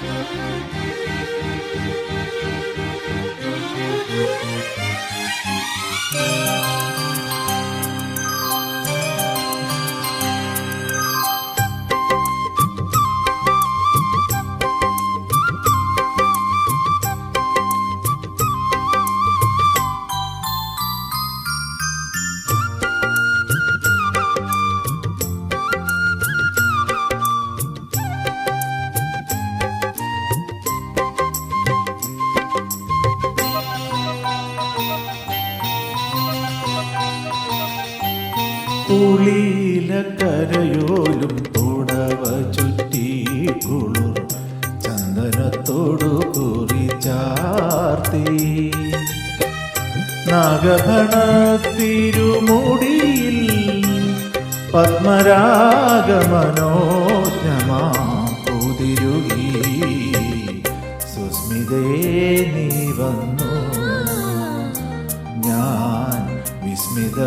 Müzik പുളിയിലക്കരയോലും തുടവ ചുറ്റി കുളിർ ചന്ദനത്തോടു കുറി ചാർത്തി. നാഗഭണത്തിരുമുടിയിൽ പത്മരാഗമനോജ്ഞമാ പുതിരുകി സുസ്മിതേ നീ വന്നു വിസ്മിത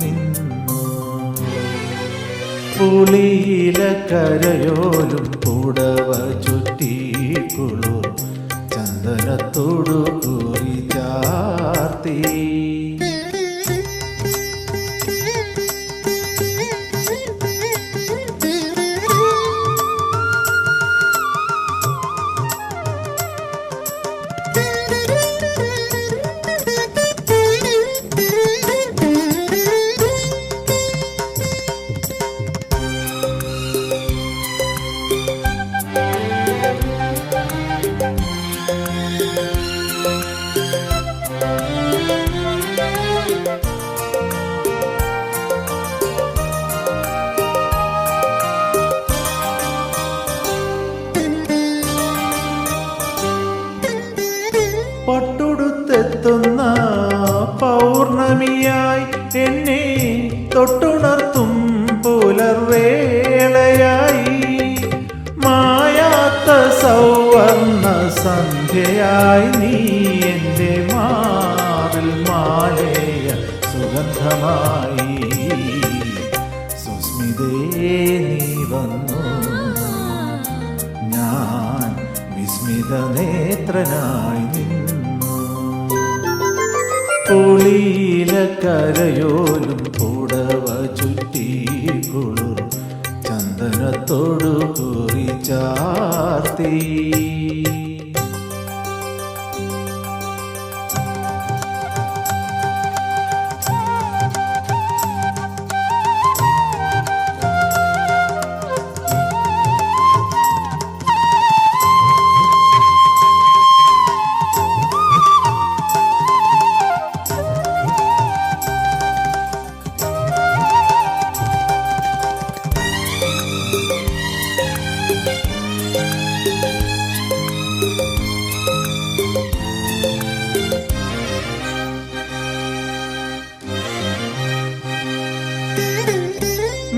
നിന്നു. പുളിയില കരയോലും പുടവ ചുറ്റി കുളിർ ചന്ദനത്തോടു കുറി ചാർത്തി. പൊട്ടുടുത്തെത്തുന്ന പൗർണമിയായി എന്നെ തൊട്ടുണർത്തും പുലർവേളയായി. മായാത്ത സൗവർണ സന്ധ്യയായി നീ എന്റെ മാറിൽ മാലേയ സുഗന്ധമായി. സുസ്മിതേ നീ വന്നു. ഞാൻ വിസ്മിത നേത്രനായി നിന്നു. പുളിയിലക്കരയോലും പുടവ ചുറ്റി കുളിർ ചന്ദനത്തോടു കുറി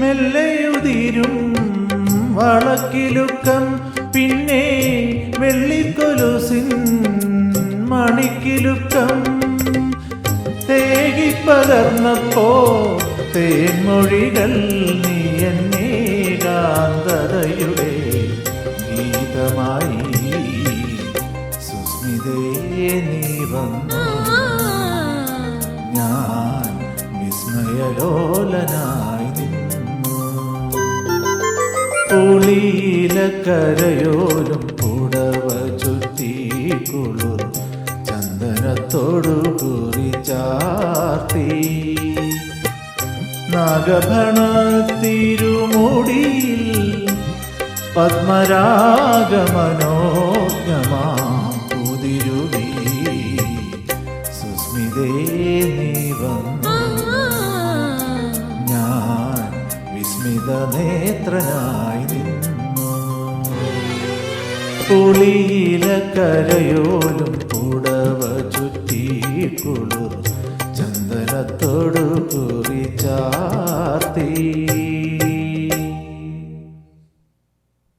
മെല്ലയുതിരും വളക്കിലുക്കം. പിന്നെ വെള്ളിക്കൊലുസിൻ മണിക്കിലുക്കം. തേകി പകർന്നപ്പോ തേൻമൊഴികൾ നീ എന്നെ കാന്തതയുടെ ഗീതമായി സുസ്മിതയെ നീ വന്നു. ഞാൻ വിസ്മയലോലനായി പുളിയിലക്കരയോലും പുടവ ചുറ്റി കുളിർ ചന്ദനത്തോടു കുറി ചാർത്തി. നാഗഭണത്തിരുമുടിയിൽ പത്മരാഗമനോജ്ഞമാ കുതിരുകി സ്മിതനേത്രനായി നിന്നു. പുളിയില കരയോലും കൂടവ ചുറ്റി കുളു ചന്ദനത്തോടു കുറിച്ചാർത്തി